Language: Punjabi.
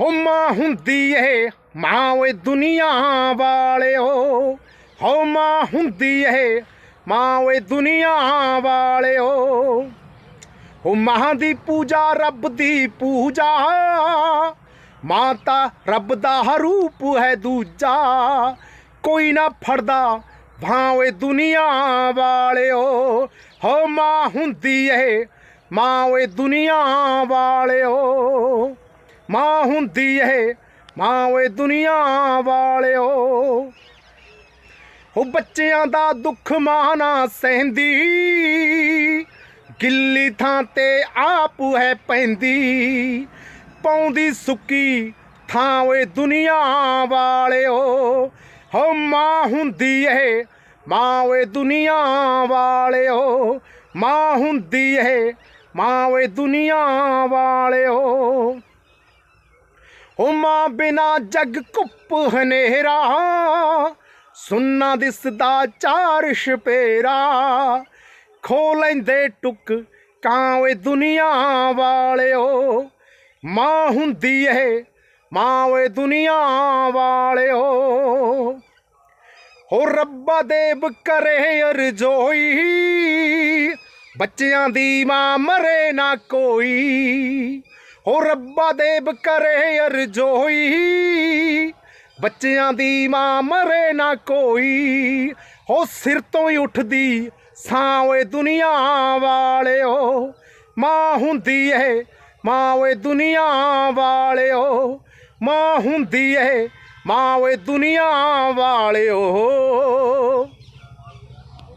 ਹੋਮਾਂ ਹੁੰਦੀ ਏ ਮਾਂ ਓਏ ਦੁਨੀਆ ਵਾਲਿਓ। ਹੋ ਮਾਂ ਹੁੰਦੀ ਏ ਮਾਂ ਓਏ ਦੁਨੀਆ ਵਾਲਿਓ। ਹੋ ਮਾਂ ਦੀ ਪੂਜਾ ਰੱਬ ਦੀ ਪੂਜਾ ਮਾਂ ਤਾਂ ਰੱਬ ਦਾ ਰੂਪ ਹੈ ਦੂਜਾ। ਕੋਈ ਨਾ ਫੜਦਾ ਭਾਂ ਓਏ ਦੁਨੀਆ ਵਾਲਿਓ। ਹੋ ਮਾਂ ਹੁੰਦੀ ਏ ਮਾਂ ਓਏ ਦੁਨੀਆ ਵਾਲਿਓ। ਮਾਂ ਹੁੰਦੀ ਏ ਮਾਂ ਓਏ ਦੁਨੀਆ ਵਾਲਿਓ। ਉਹ ਬੱਚਿਆਂ ਦਾ ਦੁੱਖ ਮਾਂ ਨਾ ਸਹਿੰਦੀ, ਗਿੱਲੀ ਥਾਂ ਤੇ ਆਪ ਹੈ ਪੈਂਦੀ। ਪਾਉਂਦੀ ਸੁੱਕੀ ਥਾਂ ਓਏ ਦੁਨੀਆ ਵਾਲਿਓ। ਹੋ ਮਾਂ ਹੁੰਦੀ ਏ ਮਾਂ ਓਏ ਦੁਨੀਆ ਵਾਲਿਓ। ਮਾਂ ਹੁੰਦੀ ਏ ਮਾਂ ਓਏ ਦੁਨੀਆ ਵਾਲਿਓ। ਓ ਮਾਂ ਬਿਨਾ ਜਗ ਕੁੱਪ ਹਨੇਰਾ, ਸੁੰਨਾ ਦਿਸਦਾ ਚਾਰ ਸ਼ਪੇਰਾ ਖੋ ਲੈਂਦੇ ਟੁਕ ਕਾਂ ਓਏ ਦੁਨੀਆ ਵਾਲਿਓ, ਮਾਂ ਹੁੰਦੀ ਏ ਮਾਂ ਓਏ ਦੁਨੀਆ ਵਾਲਿਓ। ਹੋ ਰੱਬਾ ਦੇਵ ਕਰੇ ਅਰਜ਼ੋਈ, ਬੱਚਿਆਂ ਦੀ ਮਾਂ ਮਰੇ ਨਾ ਕੋਈ। ਉਹ ਰੱਬਾ ਦੇਵ ਕਰੇ ਅਰਜ਼ੋਈ ਬੱਚਿਆਂ ਦੀ ਮਾਂ ਮਰੇ ਨਾ ਕੋਈ। ਹੋ ਸਿਰ ਤੋਂ ਹੀ ਉੱਠਦੀ ਸਾਂ ਓਏ ਦੁਨੀਆ ਵਾਲਿਓ। ਮਾਂ ਹੁੰਦੀ ਏ, ਮਾਂ ਓਏ ਦੁਨੀਆ ਵਾਲਿਓ। ਮਾਂ ਹੁੰਦੀ ਏ, ਮਾਂ ਓਏ ਦੁਨੀਆ ਵਾਲਿਓ।